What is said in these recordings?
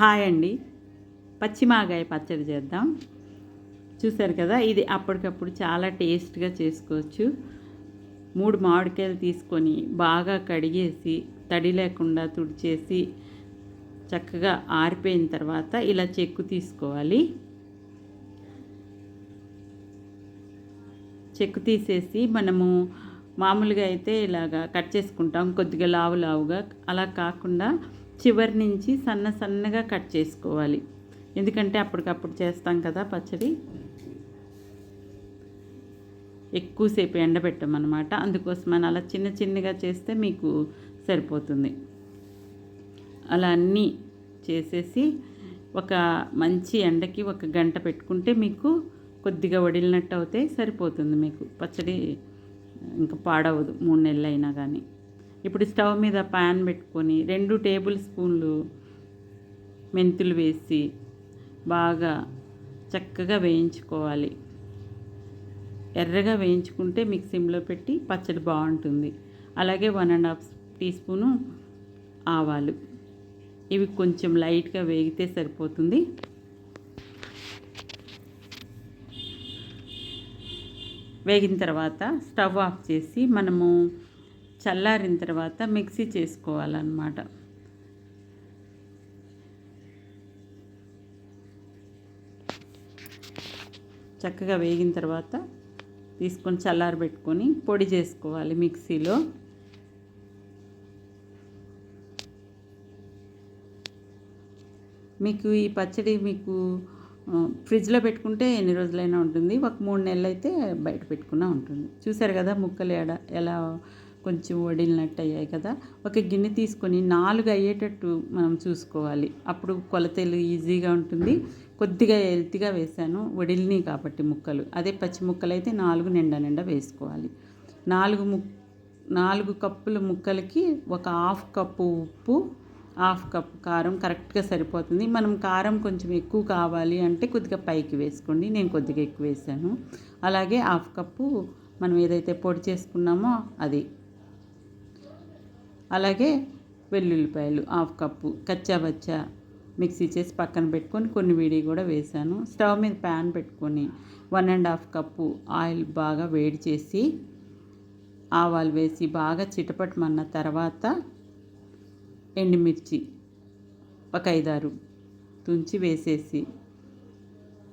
Hi అండి. పచ్చిమాగాయ పచ్చడి చేద్దాం. చూసారు కదా ఇది అప్పటికప్పుడు చాలా టేస్ట్గా చేసుకోవచ్చు. మూడు మామిడికాయలు తీసుకొని బాగా కడిగేసి తడి లేకుండా తుడిచేసి చక్కగా ఆరిపోయిన తర్వాత ఇలా చెక్కు తీసుకోవాలి. చెక్కు తీసేసి మనము మామూలుగా అయితే ఇలాగా కట్ చేసుకుంటాం. కొద్దిగా లావు లావుగా. అలా కాకుండా చివరి నుంచి సన్న సన్నగా కట్ చేసుకోవాలి. ఎందుకంటే అప్పటికప్పుడు చేస్తాం కదా పచ్చడి. ఎక్కువసేపు ఎండబెట్టమన్నమాట. అందుకోసం అని అలా చిన్న చిన్నగా చేస్తే మీకు సరిపోతుంది. అలా అన్నీ చేసేసి ఒక మంచి ఎండకి ఒక గంట పెట్టుకుంటే మీకు కొద్దిగా వడిలినట్టు అవుతే సరిపోతుంది మీకు. పచ్చడి ఇంకా పాడవదు. మూడు నెలలు అయినా కానీ ఇప్పుడు స్టవ్ మీద ప్యాన్ పెట్టుకొని రెండు టేబుల్ స్పూన్లు మెంతులు వేసి బాగా చక్కగా వేయించుకోవాలి. ఎర్రగా వేయించుకుంటే మిక్సీలో పెట్టి పచ్చడి బాగుంటుంది. అలాగే one and half teaspoon ఆవాలు. ఇవి కొంచెం లైట్గా వేగితే సరిపోతుంది. వేగిన తర్వాత స్టవ్ ఆఫ్ చేసి మనము చల్లారిన తర్వాత మిక్సీ చేసుకోవాలన్నమాట. చక్కగా వేగిన తర్వాత తీసుకొని చల్లారబెట్టుకొని పొడి చేసుకోవాలి మిక్సీలో. మీకు ఈ పచ్చడి మీకు ఫ్రిడ్జ్లో పెట్టుకుంటే ఎన్ని రోజులైనా ఉంటుంది. ఒక మూడు నెలలు అయితే బయట పెట్టుకున్నా ఉంటుంది. చూసారు కదా ముక్కలు ఎడ ఎలా కొంచెం వడిలినట్టు అయ్యాయి కదా. ఒక గిన్నె తీసుకొని నాలుగు అయ్యేటట్టు మనం చూసుకోవాలి. అప్పుడు కొలతలు ఈజీగా ఉంటుంది. కొద్దిగా హెల్తీగా వేసాను. వడిలిని కాబట్టి ముక్కలు. అదే పచ్చి ముక్కలు అయితే నాలుగు నిండా నిండా వేసుకోవాలి. నాలుగు ము నాలుగు కప్పుల ముక్కలకి ఒక హాఫ్ కప్పు ఉప్పు హాఫ్ కప్ కారం కరెక్ట్గా సరిపోతుంది. మనం కారం కొంచెం ఎక్కువ కావాలి అంటే కొద్దిగా పైకి వేసుకోండి. నేను కొద్దిగా ఎక్కువ వేసాను. అలాగే హాఫ్ కప్పు మనం ఏదైతే పొడి చేసుకున్నామో అది అలాగే వెల్లుల్లిపాయలు హాఫ్ కప్పు కచ్చా బచ్చా మిక్సీ చేసి పక్కన పెట్టుకొని కొన్ని విడి కూడా వేసాను. స్టవ్ మీద ప్యాన్ పెట్టుకొని one and half cup oil బాగా వేడి చేసి ఆవాలు వేసి బాగా చిటపటమన్న తర్వాత ఎండుమిర్చి ఒక ఐదారు తుంచి వేసేసి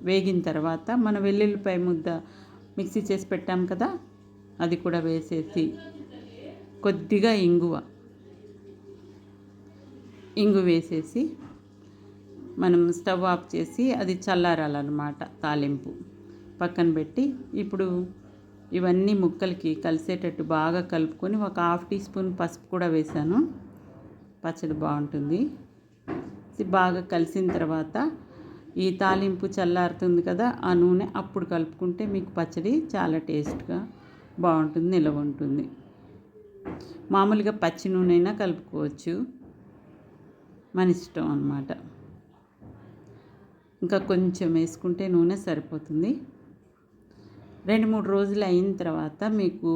వేగిన తర్వాత మన వెల్లుల్లిపాయ ముద్ద మిక్సీ చేసి పెట్టాం కదా అది కూడా వేసేసి కొద్దిగా ఇంగువ ఇంగు వేసేసి మనం స్టవ్ ఆఫ్ చేసి అది చల్లారాలన్నమాట తాలింపు. పక్కన పెట్టి ఇప్పుడు ఇవన్నీ ముక్కలకి కలిసేటట్టు బాగా కలుపుకొని ఒక హాఫ్ టీ స్పూన్ పసుపు కూడా వేసాను పచ్చడి బాగుంటుంది. బాగా కలిసిన తర్వాత ఈ తాలింపు చల్లారుతుంది కదా ఆ నూనె అప్పుడు కలుపుకుంటే మీకు పచ్చడి చాలా టేస్ట్గా బాగుంటుంది నిలవ ఉంటుంది. మామూలుగా పచ్చి నూనె అయినా కలుపుకోవచ్చు. మన ఇష్టం అన్నమాట. ఇంకా కొంచెం వేసుకుంటే నూనె సరిపోతుంది. రెండు మూడు రోజులు అయిన తర్వాత మీకు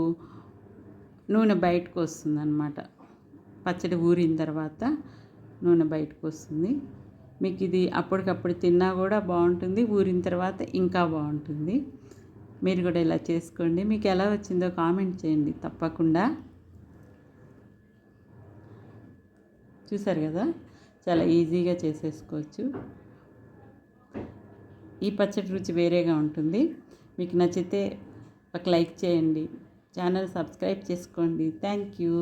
నూనె బయటకు వస్తుందన్నమాట పచ్చడి ఊరిన తర్వాత నూనె బయటకు వస్తుంది. మీకు ఇది అప్పటికప్పుడు తిన్నా కూడా బాగుంటుంది ఊరిన తర్వాత ఇంకా బాగుంటుంది. మీరు కూడా ఇలా చేసుకోండి. మీకు ఎలా వచ్చిందో కామెంట్ చేయండి తప్పకుండా. చూసారు కదా? చాలా ఈజీగా చేసేసుకోవచ్చు. ఈ పచ్చడి రుచి వేరేగా ఉంటుంది. మీకు నచ్చితే ఒక లైక్ చేయండి. ఛానల్ సబ్స్క్రైబ్ చేసుకోండి. Thank you.